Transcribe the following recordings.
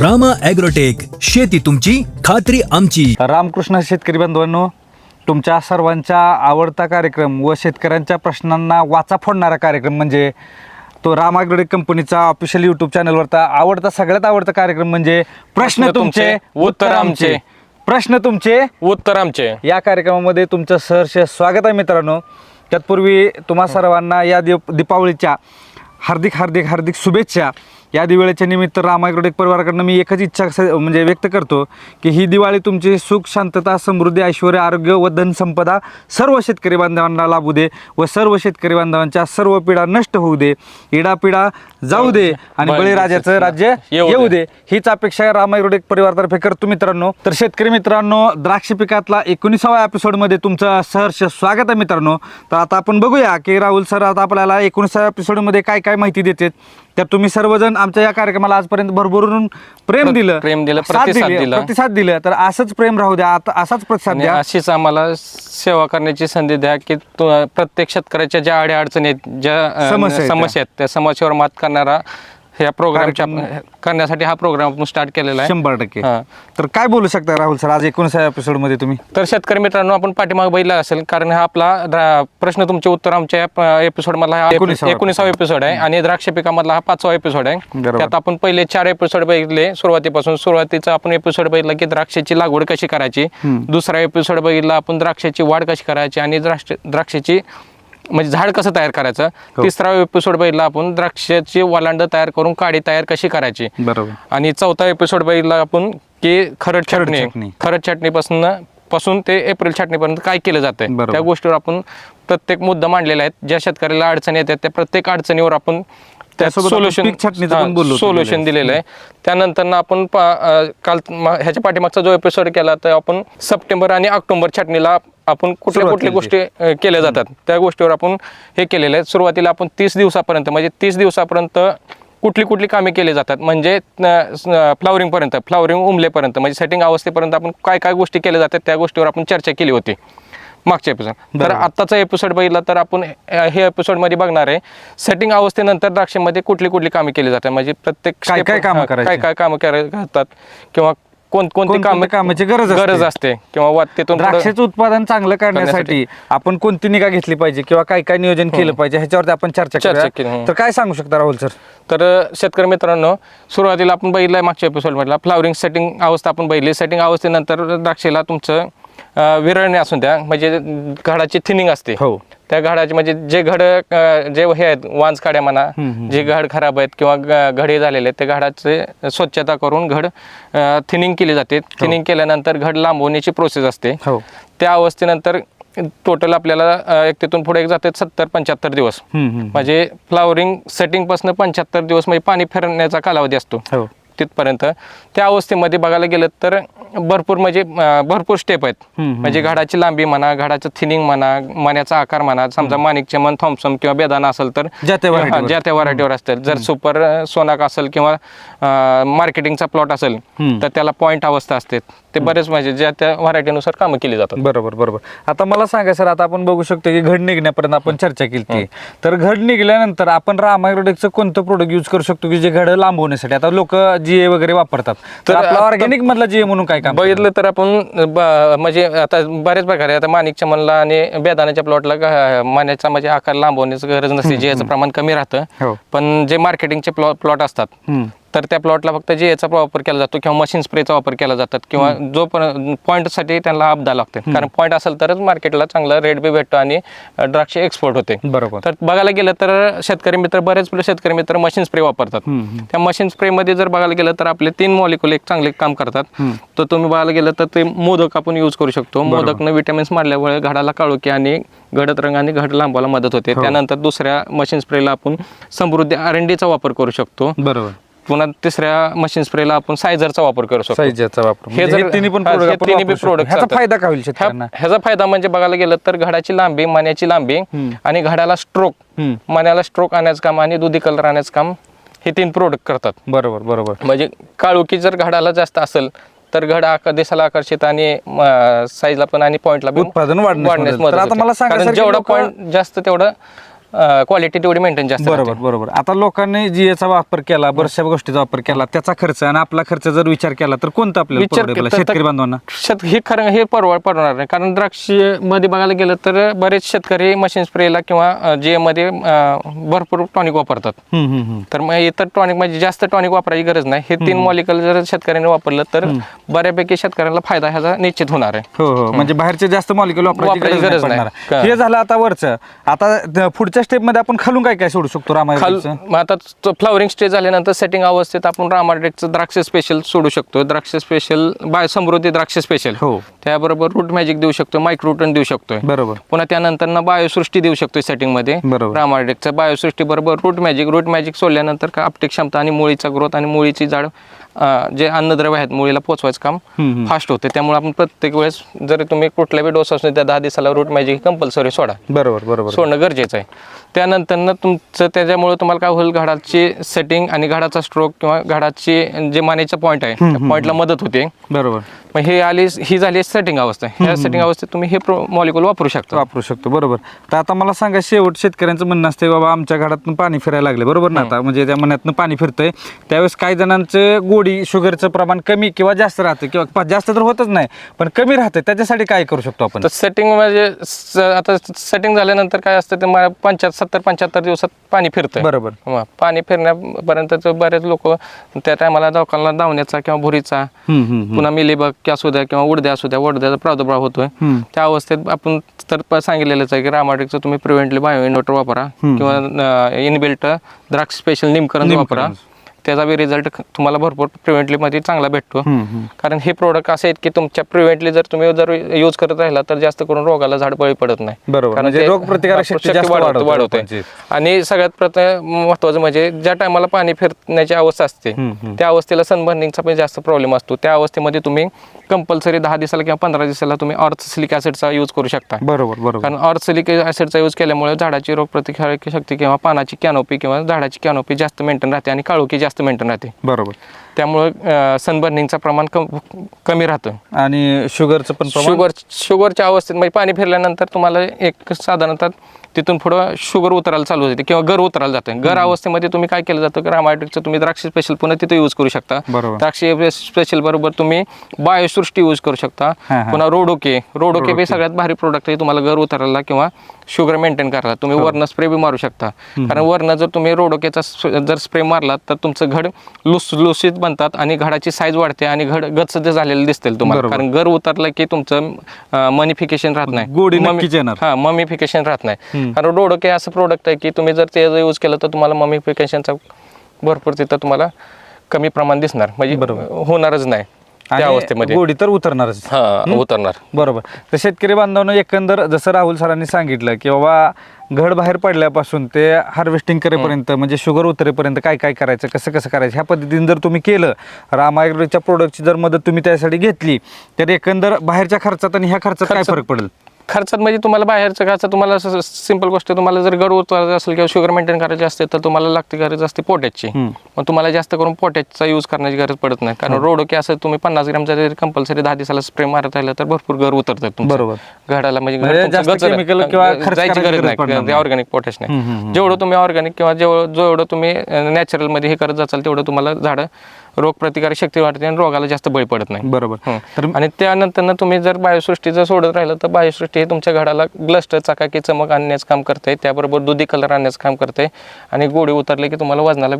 Rama agrotech शेती तुमची खात्री आमची. रामकृष्ण शेतकरी बांधवांनो तुमच्या सर्वांचा आवडता कार्यक्रम व शेतकऱ्यांच्या प्रश्नांना वाचा फोडणारा कार्यक्रम म्हणजे तो राम ॲग्रोटेक कंपनीचा ऑफिशियल यूट्यूब चॅनलवरचा आवडता सगळ्यात आवडता कार्यक्रम म्हणजे प्रश्न प्रश्न तुमचे तुमचे, उत्तर आमचे. प्रश्न तुमचे उत्तर आमचे. या कार्यक्रमामध्ये तुमचं सहर्ष स्वागत आहे मित्रांनो. तत्पूर्वी तुम्हा सर्वांना या दीप दीपावलीच्या हार्दिक हार्दिक हार्दिक शुभेच्छा. या दिवाळीच्या निमित्त रामायग्रोडेक परिवाराकडनं मी एकच इच्छा म्हणजे व्यक्त करतो की ही दिवाळी तुमची सुख शांतता समृद्धी ऐश्वर आरोग्य व धनसंपदा सर्व शेतकरी बांधवांना लाभू दे व सर्व शेतकरी बांधवांच्या सर्व पिढा नष्ट होऊ दे इडापिडा जाऊ दे आणि बळी बळीराजाचं राज्य येऊ दे. हीच अपेक्षा रामायरोडेक परिवारतर्फे करतो मित्रांनो. तर शेतकरी मित्रांनो द्राक्ष पिकातला एकोणीसाव्या एपिसोडमध्ये तुमचं सहर्ष स्वागत आहे मित्रांनो. तर आता आपण बघूया की राहुल सर आता आपल्याला एकोणीसाव्या एपिसोडमध्ये काय काय माहिती देतात. तर तुम्ही सर्वजण आमच्या या कार्यक्रमाला आजपर्यंत भरभरून प्रेम प्र- दिलं. प्रेम दिलं, साथ प्रतिसाद दिली, दिला. प्रतिसाद दिलं. तर असंच प्रेम राहू द्या आता असाच प्रतिसाद आणि द्या. अशीच आम्हाला सेवा करण्याची संधी द्या की तु- प्रत्येक शेतकऱ्याच्या ज्या अडी अडचणी आहेत ज्या अ, समस्या आहेत समस्या आहेत त्या समस्येवर मात करणारा ह्या प्रोग्रामच्या करण्यासाठी हा प्रोग्राम आपण स्टार्ट केलेला आहे. शंभर टक्के. हा. तर काय बोलू शकता राहुल सर आज एकोणीसाव्या एपिसोडमध्ये तुम्ही? तर शेतकरी मित्रांनो आपण पाठीमाग बघितला असेल कारण हा आपला द्रा- प्रश्न तुमचे उत्तर आमच्या एपिसोड मधला हा एकोणिसावा एकोणीसावा एपिसोड आहे आणि द्राक्ष पिकामधला हा पाचवा एपिसोड आहे. बरोबर. त्यात आपण पहिले चार एपिसोड बघितले सुरुवातीपासून सुरुवातीचा आपण एपिसोड बघितला की द्राक्षाची लागवड कशी करायची. दुसरा एपिसोड बघितला आपण द्राक्षाची वाढ कशी करायची आणि द्राक्ष द्राक्षाची म्हणजे झाड कसं तयार करायचं हो. तिसरा एपिसोड बघितला आपण द्राक्षाची वालांड तयार करून काडी तयार कशी करायची बरोबर आणि चौथा एपिसोड बघितला आपण की खरड छाटणी. खरड छाटणीपासून पासून ते एप्रिल छाटणीपर्यंत काय केलं जातंय बरोबर. त्या गोष्टीवर आपण प्रत्येक मुद्दा मांडलेला आहे ज्या शेतकऱ्याला अडचणी येतात त्या प्रत्येक अडचणीवर आपण त्यासोबत पीक छाटणीचं पण बोललो होतो सोल्युशन दिलेलं आहे. त्यानंतर ना आपण काल ह्याच्या पाठीमागचा जो एपिसोड केला तर आपण सप्टेंबर आणि ऑक्टोबर छाटणीला आपण कुठल्या कुठल्या. गोष्टी केल्या जातात. त्या गोष्टीवर आपण हे केलेलं आहे. सुरुवातीला आपण तीस दिवसापर्यंत म्हणजे तीस दिवसापर्यंत कुठली कुठली कामे केली जातात. म्हणजे फ्लावरिंग पर्यंत फ्लावरिंग उमलेपर्यंत म्हणजे सेटिंग अवस्थेपर्यंत आपण काय काय गोष्टी केल्या जातात त्या गोष्टीवर आपण चर्चा केली होती. मागच्या एपिसोड तर. आत्ताचा एपिसोड बघितला तर आपण हे एपिसोडमध्ये बघणार आहे सेटिंग अवस्थेनंतर द्राक्षामध्ये कुठली कुठली कामे केली जातात म्हणजे प्रत्येक काय- काय कामं हा? काय काय कामं करा- करतात किंवा कोण कोणती कामे कामाची गरज असते? गरज असते किंवा वा- तिथून पुढं- द्राक्षाचं उत्पादन चांगलं करण्यासाठी आपण कोणती निगा घेतली पाहिजे किंवा काय काय नियोजन केलं पाहिजे ह्याच्यावरती आपण चर्चा हो. चर्चा हं. तर काय सांगू शकता राहुल सर तर शेतकरी मित्रांनो सुरुवातीला आपण बघितलं मागच्या एपिसोडमधला फ्लावरिंग सेटिंग अवस्था आपण बघितली सेटिंग अवस्थेनंतर द्राक्षेला तुमचं विरळणे असून द्या म्हणजे घडाची थिनिंग असते. हो. त्या घडाचे म्हणजे जे घड जे हे आहेत वांज काड्या म्हणा जे घड खराब आहेत किंवा घडे झालेले आहेत ते घडाचे स्वच्छता करून घड थिनिंग केली जाते. थिनिंग केल्यानंतर घड लांबवण्याची प्रोसेस असते. हो. त्या अवस्थेनंतर टोटल आपल्याला एक तिथून पुढे एक जाते सत्तर पंच्याहत्तर दिवस. म्हणजे फ्लावरिंग सेटिंगपासून पंच्याहत्तर दिवस म्हणजे पाणी फिरण्याचा कालावधी असतो. हो. तिथपर्यंत त्या अवस्थेमध्ये बघायला गेलं तर भरपूर म्हणजे भरपूर स्टेप आहेत. म्हणजे घडाची लांबी म्हणा घडाचं थिनिंग म्हणा मण्याचा आकार म्हणा समजा माणिक चमन थॉम्सन किंवा बेदाना असेल तर ज्या त्या व्हरायटीवर असतील. जर सुपर सोनाक असेल किंवा मार्केटिंगचा प्लॉट असेल. तर त्याला पॉईंट अवस्था असते. ते बरेच म्हणजे ज्या त्या व्हरायटीनुसार कामं केली जातात. बरोबर बरोबर. आता मला सांगा सर आता आपण बघू शकतो की घड निघण्यापर्यंत आपण चर्चा केली ती. तर घड निघल्यानंतर आपण रामायरोडेकचं कोणतं प्रोडक्ट यूज करू शकतो की जे घड लांबवण्यासाठी? आता लोक जीए वगैरे वापरतात. तर आपला ऑर्गॅनिक मधला जीए म्हणून काय काम बघितलं तर आपण म्हणजे आता बऱ्याच प्रकारे आता माणिकच्या मनला आणि बेदाण्याच्या प्लॉटला मान्याचा म्हणजे आकार लांबवण्याची गरज नसते जे याचं प्रमाण कमी हो. राहतं पण जे मार्केटिंगचे प्लॉट असतात. तर त्या प्लॉटला फक्त जे याचा वापर केला जातो किंवा मशीन स्प्रेचा वापर केला जातात किंवा जो पण पॉईंटसाठी त्यांना अपदा लागते. कारण पॉईंट असेल तरच मार्केटला चांगला रेट बी भेटतो आणि द्राक्ष एक्सपोर्ट होते. बरोबर. तर बघायला गेलं तर शेतकरी मित्र बरेच शेतकरी मित्र मशीन स्प्रे वापरतात. त्या मशीन स्प्रेमध्ये जर बघायला गेलं तर आपले तीन मॉलिक्युल एक चांगले काम करतात. तर तुम्ही बघायला गेलं तर ते मोदक आपण यूज करू शकतो. मोदकनं विटॅमिन्स मारल्यामुळे घडाला काळोखी आणि घडत रंग आणि घड लांबायला मदत होते. त्यानंतर दुसऱ्या मशीन स्प्रेला आपण समृद्धी आर एन डीचा वापर करू शकतो. बरोबर. पुन्हा तिसऱ्या मशीन स्प्रेला आपण सायझरचा वापर करू शकतो साईजचा वापर हे म्हणजे जर हे तिन्ही पण आपण तिन्ही शकतो. product ह्याचा. फायदा काय होईल ह्याचा फायदा म्हणजे बघायला गेलं तर घडाची लांबी मान्याची लांबी आणि घडाला स्ट्रोक. मान्याला स्ट्रोक आणायचं काम आणि दुधी कलर आणायचं काम हे तीन प्रोडक्ट करतात बरोबर बरोबर म्हणजे काळोखी जर घडाला जास्त असेल तर घड दिसायला आकर्षित आणि साईजला पण आणि पॉइंटला उत्पादन वाढण्यास मदत. जेवढा पॉईंट जास्त तेवढं क्वालिटी तेवढी मेंटेन जास्त बरोबर राहते. बरोबर आता लोकांनी जीएचा वापर केला बऱ्याचशा गोष्टीचा वापर केला त्याचा खर्च आणि आपला खर्च जर विचार केला तर कोणता आपल्याला विचार परवडेल केला तर- शेतकरी बांधवांना? शेत हे खरं हे परवड पडणार नाही. कारण द्राक्षमध्ये बघायला गेलं तर बरेच शेतकरी मशीन स्प्रेला किंवा जे मध्ये अं, भरपूर टॉनिक वापरतात. हम्म, हम्म, हम्म. तर मग इतर टॉनिक म्हणजे जास्त टॉनिक वापरायची गरज नाही. हे तीन मॉलिकल जर शेतकऱ्यांनी वापरलं तर बऱ्यापैकी शेतकऱ्यांना फायदा ह्याचा निश्चित होणार आहे. हो हो. म्हणजे बाहेरचे जास्त मॉलिक्युल वापरायची वापरायची गरज गरज नाही. नाही. पडणार. हे झालं आता वरचं. आता पुढच्या स्टेपमध्ये आपण खालून काय काय सोडू शकतो खाल रामायणाचं? मग आता फ्लॉवरिंग स्टेज झाल्यानंतर सेटिंग अवस्थेत आपण रामाडेकचं द्राक्ष स्पेशल सोडू शकतो. द्राक्ष स्पेशल बाय समृद्धी द्राक्ष स्पेशल हो. त्याबरोबर रूट मॅजिक देऊ शकतो मायक्रोटन देऊ शकतोय. बरोबर. पुन्हा त्यानंतर ना बायोसृष्टी देऊ शकतो सेटिंगमध्ये. बरोबर. रामाडेकचं बायोसृष्टी बरोबर रूट मॅजिक रूट मॅजिक सोडल्यानंतर का आपटेक क्षमता आणि मुळीचा ग्रोथ आणि मुळीची जाड अं, जे अन्नद्रव्य आहेत मुळीला पोचवायचं काम. फास्ट होते. त्यामुळे आपण प्रत्येक वेळेस जरी तुम्ही कुठल्याही डोस असून त्या दहा दिवसाला रूट मॅजिक कंपल्सरी सोडा. बरोबर बरोबर. सोडणं गरजेचं आहे. त्यानंतर ना तुमचं त्याच्यामुळे तुम्हाला काय होईल घाडाची सेटिंग आणि घाडाचा स्ट्रोक किंवा घाडाची जे मानेचा पॉईंट आहे त्या पॉईंटला मदत होते. बरोबर. मग हे आली ही झाली सेटिंग अवस्था. ह्या सेटिंग अवस्थेत तुम्ही हे मॉलिक्युल वापरू शकता. वापरू शकतो बरोबर. तर आता मला सांगा शेवट शेतकऱ्यांचं म्हणणं असते बाबा आमच्या घरातून पाणी फिरायला लागले. बरोबर ना आता? म्हणजे त्या मनातनं पाणी फिरतंय त्यावेळेस काही जणांचं गोडी शुगरचं प्रमाण कमी किंवा जास्त राहतं किंवा जास्त तर होतच नाही पण कमी राहतं त्याच्यासाठी काय करू शकतो आपण? तर सेटिंग म्हणजे आता सेटिंग झाल्यानंतर काय असतं ते मला पंच्याहत्तर सत्तर पंच्याहत्तर दिवसात पाणी फिरतं बरोबर. पाणी फिरण्यापर्यंत बरेच लोक त्या टायमाला दवाखान्याला धावण्याचा किंवा भुरीचा. पुन्हा मिलीबग असू द्या किंवा उडद्या असू द्या उडद्याचा प्रादुर्भाव होतोय. त्या अवस्थेत आपण तर सांगितलेलंच आहे की रामाटिकचं तुम्ही प्रिव्हेंटली बायो इन्व्हर्टर वापरा किंवा इनबिल्ट द्राक्ष स्पेशल निमकरण वापरा. त्याचा बी रिझल्ट तुम्हाला भरपूर प्रिव्हेंटली मध्ये चांगला भेटतो. कारण हे प्रोडक्ट असे आहेत की तुमच्या प्रिव्हेंटली जर तुम्ही जर यूज करत राहिला तर जास्त करून रोगाला झाड बळी पडत नाही बरोबर. कारण म्हणजे जास्त वाढवतं-. आणि सगळ्यात प्रथम महत्वाचं म्हणजे ज्या टायमाला पाणी फिरण्याची अवस्था असते. त्या अवस्थेला सनबर्निंगचा पण जास्त प्रॉब्लेम असतो त्या अवस्थेमध्ये तुम्ही कंपल्सरी दहा दिवसाला किंवा पंधरा दिवसाला तुम्ही ऑर्थ सिलिक ऍसिडचा यूज करू शकता बरोबर बरोबर कारण ऑर्सिलिक ऍसिडचा यूज केल्यामुळे झाडाची रोगप्रतिकारक शक्ती किंवा पानाची कॅनोपी किंवा झाडाची कॅनोपी जास्त मेंटेन राहते आणि काळोखी जास्त मेंटेन राहते. बरोबर. त्यामुळं सनबर्निंगचं प्रमाण कम- कमी राहतं आणि शुगरचं पण शुगर शुगरच्या अवस्थेत म्हणजे पाणी फिरल्यानंतर तुम्हाला एक साधारणतः तिथून पुढं शुगर उतरायला चालू होते किंवा गर उतरायला जातं गर अवस्थेमध्ये तुम्ही काय केलं जातं? की रामायटिकचं तुम्ही द्राक्ष स्पेशल पुन्हा तिथे यूज करू शकता. द्राक्ष स्पेशल बरोबर तुम्ही बायोसृष्टी यूज करू शकता. पुन्हा रोडोके. रोडोके बी सगळ्यात भारी प्रोडक्ट आहे तुम्हाला गर उतरायला किंवा शुगर मेंटेन करायला. तुम्ही. वर्ण स्प्रे बी मारू शकता. कारण वर्ण जर तुम्ही रोडोकेचा जर स्प्रे मारला तर तुमचं घड लुस लुसीत बनतात आणि घडाची साईज वाढते आणि घड गच्च झालेलं दिसतील तुम्हाला. बरोबर. कारण गर उतरलं की तुमचं मनिफिकेशन राहत नाही. गोडी ममी- नक्कीच येणार. हा ममिफिकेशन राहत नाही. हम्म. कारण रोडोके असं प्रोडक्ट आहे की तुम्ही जर ते यूज केलं तर तुम्हाला ममिफिकेशनचा भरपूर तिथं तुम्हाला कमी प्रमाण दिसणार. म्हणजे होणारच नाही त्या आणि अवस्थेमध्ये. गोडी तर उतरणारच. हा उतरणार. बरोबर. तर शेतकरी बांधवांनो एकंदर जसं राहुल सरांनी सांगितलं की बाबा घड बाहेर पडल्यापासून ते हार्वेस्टिंग करेपर्यंत म्हणजे शुगर उतरेपर्यंत काय काय करायचं कसं कसं करायचं ह्या पद्धतीने जर तुम्ही केलं रामायग्रोच्या प्रोडक्टची जर मदत तुम्ही त्यासाठी घेतली तर एकंदर बाहेरच्या खर्चात आणि ह्या खर्चात काय फरक पडेल? खर्चात म्हणजे तुम्हाला बाहेरचं खर्च तुम्हाला सिंपल गोष्ट तुम्हाला जर गड उतरायचं असेल किंवा शुगर मेंटेन करायची असते तर तुम्हाला लागते गरज असते हम्म. मग तुम्हाला जास्त करून पोटॅचचा यूज करण्याची गरज पडत नाही कारण रोड की असं तुम्ही पन्नास ग्रॅमचा जरी कंपल्सरी दहा दिवसाला स्प्रे मारत राहिलं तर भरपूर घर उतरतात तुमचं. बरोबर. घडाला म्हणजे म्हणजे जायची गरज नाही. ऑर्गॅनिक पोटॅश नाही. जेवढं तुम्ही ऑर्गॅनिक किंवा जेवढं जेवढं तुम्ही नॅचरलमध्ये हे करत जाचाल तेवढं तुम्हाला झाडं रोगप्रतिकारक शक्ती वाढते आणि रोगाला जास्त बळी पडत नाही. बरोबर. तर आणि त्यानंतर ना तुम्ही जर बायोसृष्टी जर सोडत राहिलं तर बायोसृष्टी हे तुमच्या घडाला ग्लस्टर चकाकी चमक आणण्याचं काम करते त्याबरोबर दुधी कलर आणण्याचं काम करते आणि गोडी उतरले की तुम्हाला वजनाला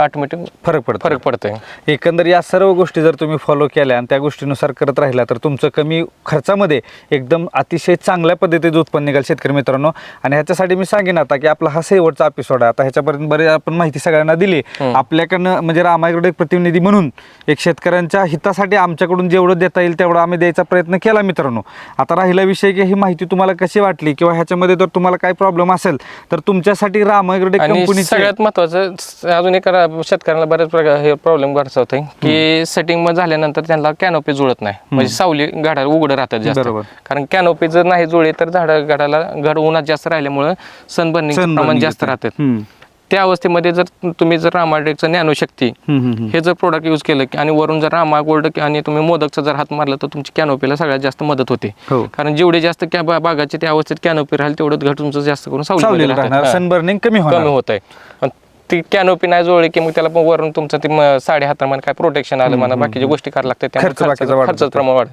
ऑटोमॅटिक फरक पडतो फरक पडतोय. एकंदर या सर्व गोष्टी जर तुम्ही फॉलो केल्या आणि त्या गोष्टीनुसार करत राहिला तर तुमचं कमी खर्चामध्ये एकदम अतिशय चांगल्या पद्धतीचं उत्पन्न निघाल शेतकरी मित्रांनो. आणि ह्याच्यासाठी मी सांगेन आता की आपला हा शेवटचा एपिसोड आहे. आता ह्याच्यापर्यंत बरेच आपण माहिती सगळ्यांना दिली. आपल्याकडनं म्हणजे रामायकडे एक प्रतिनिधी म्हणून एक शेतकऱ्यांच्या हितासाठी आमच्याकडून जेवढं देता येईल तेवढं आम्ही द्यायचा प्रयत्न केला मित्रांनो. आता राहिला विषय की ही माहिती तुम्हाला कशी वाटली किंवा ह्याच्यामध्ये जर तुम्हाला काही प्रॉब्लेम असेल तर तुमच्यासाठी रामायकडे आणि कंपनीचे सगळ्यात महत्वाचं अजून एक शेतकऱ्यांना बरेच प्रकार हे प्रॉब्लेम होते की सेटिंगमध्ये झाल्यानंतर त्यांना कॅनोपी जुळत नाही म्हणजे सावली गाडा उघडं राहतात जास्त. कारण कॅनोपी जर नाही जुळली तर झाड गाडाला घड उन्हात जास्त राहिल्यामुळे सनबर्निंग प्रमाण जास्त. राहतात. त्या अवस्थेमध्ये जर तुम्ही जर रामाडेकचं ज्ञानशक्ती हे जर प्रोडक्ट यूज केलं की आणि वरून जर रामा गोल्ड आणि तुम्ही मोदकचा जर हात मारला तर तुमची कॅनोपीला सगळ्यात जास्त मदत होते हो. कारण जेवढे जास्त बागाचे त्या अवस्थेत कॅनोपी राहील तेवढं घर तुमचं जास्त करून सावलीमध्ये सावलीला राहतं. राहणार हां. सन बर्निंग कमी होत आहे ती कॅनोपी नाही जोडली की मग त्याला पण वरून तुमचं ते साडे हातामध्ये काय प्रोटेक्शन आलं म्हणा बाकीच्या गोष्टी करायला लागतात त्यामुळे खर्चाचं- वाढत. प्रमाण वाढ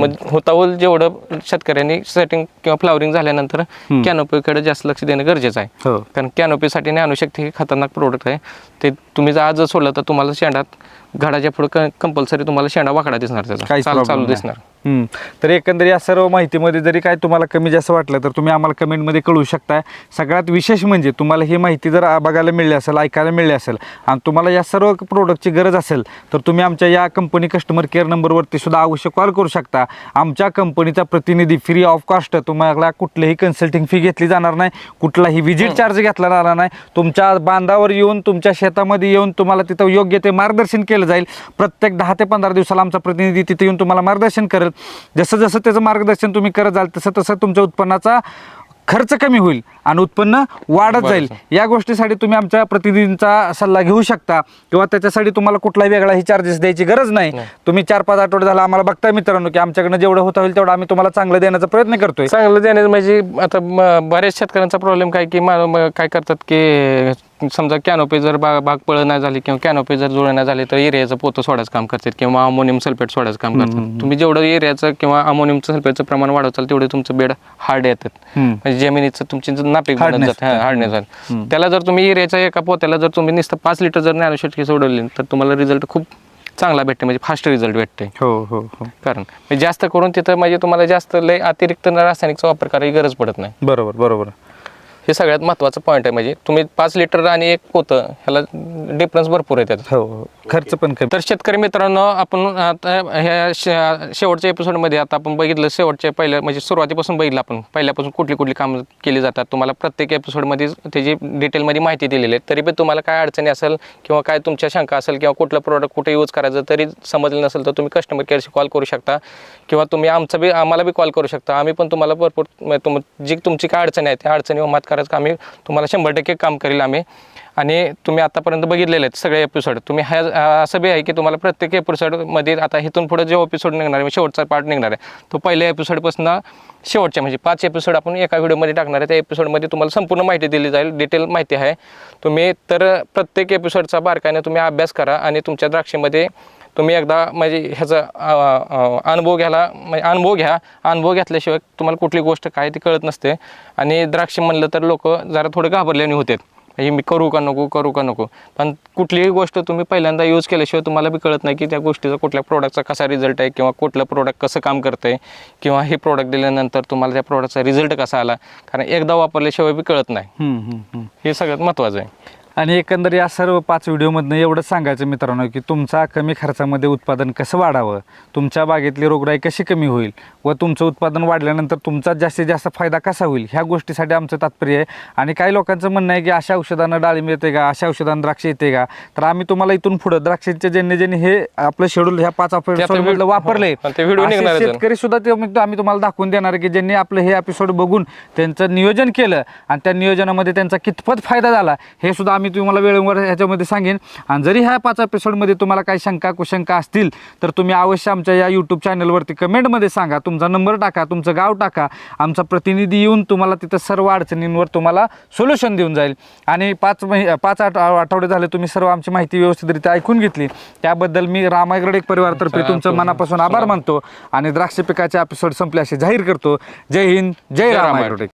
मग होता होईल जेवढं शेतकऱ्यांनी सेटिंग किंवा फ्लावरिंग झाल्यानंतर कॅनोपीकडे जास्त लक्ष देणं गरजेचं आहे. हो. कारण कॅनोपीसाठी ज्ञानशक्ती हे खतरनाक प्रोडक्ट आहे. ते तुम्ही जर आज सोडलं तर तुम्हाला शेंडात घडाच्या पुढे कंपल्सरी तुम्हाला शेंडा वाकडा दिसणार त्याचा. काहीच चालू problem चालू नाही. दिसणार. हम्म. तर एकंदर या सर्व माहितीमध्ये जरी काय तुम्हाला कमी जास्त वाटलं तर तुम्ही आम्हाला कमेंटमध्ये कळू शकता सगळ्यात विशेष म्हणजे तुम्हाला ही माहिती जर आ- बघायला मिळली असेल ऐकायला मिळली असेल आणि तुम्हाला या सर्व प्रोडक्टची गरज असेल तर तुम्ही आमच्या या कंपनी कस्टमर केअर नंबरवरती सुद्धा अवश्य कॉल करू शकता. आमच्या कंपनीचा प्रतिनिधी फ्री ऑफ कॉस्ट तुम्हाला कुठलीही कन्सल्टिंग फी घेतली जाणार नाही कुठलाही व्हिजिट चार्ज घेतला जाणार नाही. तुमच्या बांधावर येऊन तुमच्या शेतामध्ये येऊन तुम्हाला तिथं योग्य ते मार्गदर्शन केलं जाईल. प्रत्येक दहा ते पंधरा दिवसाला आमचा प्रतिनिधी तिथे येऊन तुम्हाला मार्गदर्शन करेल. जसं जसं त्याचं मार्गदर्शन तुम्ही करत जाल तसं तसं तुमच्या उत्पन्नाचा खर्च कमी होईल आणि उत्पन्न वाढत जाईल. या गोष्टीसाठी तुम्ही आमच्या प्रतिनिधींचा सल्ला घेऊ शकता किंवा त्याच्यासाठी तुम्हाला कुठलाही वेगळाही चार्जेस द्यायची गरज नाही. तुम्ही चार पाच आठवडे झाला आम्हाला बघताय मित्रांनो की आमच्याकडनं जेवढं होत होईल तेवढं आम्ही तुम्हाला चांगलं देण्याचा प्रयत्न करतोय. चांगलं देण्याचं म्हणजे आता बऱ्याच शेतकऱ्यांचा प्रॉब्लेम काय की काय करतात की समजा कॅनोपी जर बाग बाग पळ नाही झाली किंवा कॅनोपी जर जुळ नाही झाली तर एरियाचं पोतं सोडायचं काम करतात किंवा अमोनियम सल्फेट सोडायचं काम करतात. तुम्ही जेवढं एरियाचं किंवा अमोनियम सल्फेटचं प्रमाण वाढवचाल तेवढे तुमचं बेड हार्ड येतात. म्हणजे जमिनीचं तुमची नापीक बनत. जात. हार्डनेस झालं. त्याला जर तुम्ही एरियाच्या एका पोत्याला जर तुम्ही नुसतं पाच लिटर जर ज्ञानशक्ती सोडवली तर तुम्हाला रिझल्ट खूप चांगला भेटते. म्हणजे फास्ट रिझल्ट भेटते. हो हो हो. कारण म्हणजे जास्त करून तिथं म्हणजे तुम्हाला जास्त लय अतिरिक्त रासायनिकचा वापर करायची गरज पडत नाही. बरोबर बरोबर. हे सगळ्यात महत्त्वाचं पॉईंट आहे. म्हणजे तुम्ही पाच लिटर आणि एक पोतं ह्याला डिफरन्स भरपूर आहे त्यात. हो हो खर्च पण कमी. तर शेतकरी मित्रांनो आपण आता ह्या शे- शेवटच्या एपिसोडमध्ये आता आपण बघितलं शेवटच्या पहिल्या म्हणजे सुरुवातीपासून बघितलं आपण. पहिल्यापासून कुठली कुठली कामं केली जातात तुम्हाला प्रत्येक एपिसोडमध्ये त्याची डिटेलमध्ये माहिती दिलेली आहे तरी पण तुम्हाला काय अडचणी असेल किंवा काय तुमच्या शंका असेल किंवा कुठलं प्रोडक्ट कुठे यूज करायचं तरी समजलं नसेल तर तुम्ही कस्टमर केअरशी कॉल करू शकता. किंवा तुम्ही आमचा बी आम्हाला बी कॉल करू शकता. आम्ही पण तुम्हाला भरपूर म्हणजे तुम जी तुमची काय अडचणी आहेत त्या अडचणीवर मात करायचं आम्ही तुम्हाला शंभर टक्के काम करेल आम्ही. आणि तुम्ही आतापर्यंत बघितलेले आहेत सगळे एपिसोड तुम्ही ह्या असं बी आहे की तुम्हाला प्रत्येक एपिसोडमध्ये आता इथून पुढे जो एपिसोड निघणार आहे शेवटचा पार्ट निघणार आहे तो पहिल्या एपिसोडपासून शेवटच्या म्हणजे पाच एपिसोड आपण एका व्हिडिओमध्ये टाकणार आहे. त्या एपिसोडमध्ये तुम्हाला संपूर्ण माहिती दिली जाईल डिटेल माहिती आहे. तुम्ही तर प्रत्येक एपिसोडचा बारकाईने तुम्ही अभ्यास करा आणि तुमच्या द्राक्षेमध्ये तुम्ही एकदा म्हणजे ह्याचा अनुभव घ्यायला म्हणजे अनुभव घ्या. अनुभव घेतल्याशिवाय तुम्हाला कुठली गोष्ट काय ती कळत नसते. आणि द्राक्ष म्हणलं तर लोक जरा थोडे घाबरल्याने होते म्हणजे मी करू का नको करू का नको. पण कुठलीही गोष्ट तुम्ही पहिल्यांदा यूज केल्याशिवाय तुम्हाला बी कळत नाही की त्या गोष्टीचा कुठल्या प्रोडक्टचा कसा रिझल्ट आहे किंवा कुठलं प्रोडक्ट कसं काम करतं आहे किंवा हे प्रोडक्ट दिल्यानंतर तुम्हाला त्या प्रोडक्टचा रिझल्ट कसा आला. कारण एकदा वापरल्याशिवाय बी कळत नाही. हे सगळ्यात महत्त्वाचं आहे. आणि एकंदर या सर्व पाच व्हिडिओमधनं एवढंच सांगायचं मित्रांनो की तुमचा कमी खर्चामध्ये उत्पादन कसं वाढावं? तुमच्या बागेतली रोगराई कशी कमी होईल? व तुमचं उत्पादन वाढल्यानंतर तुमचा जास्तीत जास्त फायदा कसा होईल? ह्या गोष्टीसाठी आमचं तात्पर्य आहे. आणि काही लोकांचं म्हणणं आहे की अशा औषधानं डाळिंब येते का? अशा औषधानं द्राक्ष येते का? तर आम्ही तुम्हाला इथून पुढं द्राक्षांचे ज्यांनी ज्यांनी हे आपलं शेड्यूल ह्या पाच एपिसोड वापरले हो. शेतकरी सुद्धा ते आम्ही तुम्हाला दाखवून देणार की ज्यांनी आपलं हे एपिसोड बघून त्यांचं नियोजन केलं आणि त्या नियोजनामध्ये त्यांचा कितपत फायदा झाला हे सुद्धा आम्ही तुम्हाला वेळेवर ह्याच्यामध्ये सांगेन. आणि जरी ह्या पाच एपिसोडमध्ये तुम्हाला काही शंका कुशंका असतील तर तुम्ही अवश्य आमच्या या यूट्यूब चॅनलवरती कमेंटमध्ये सांगा. तुमचा नंबर टाका तुमचं गाव टाका. आमचा प्रतिनिधी येऊन तुम्हाला तिथं सर्व अडचणींवर तुम्हाला सोल्युशन देऊन जाईल. आणि पाच महि पाच आठ आठवडे झाले तुम्ही सर्व आमची माहिती व्यवस्थितरित्या ऐकून घेतली. त्याबद्दल मी रामायगड एक परिवारातर्फे तुमचं मनापासून आभार मानतो. आणि द्राक्ष पिकाचे एपिसोड संपले असे जाहीर करतो. जय हिंद जय जय राम रामायण. ॲग्रोटेक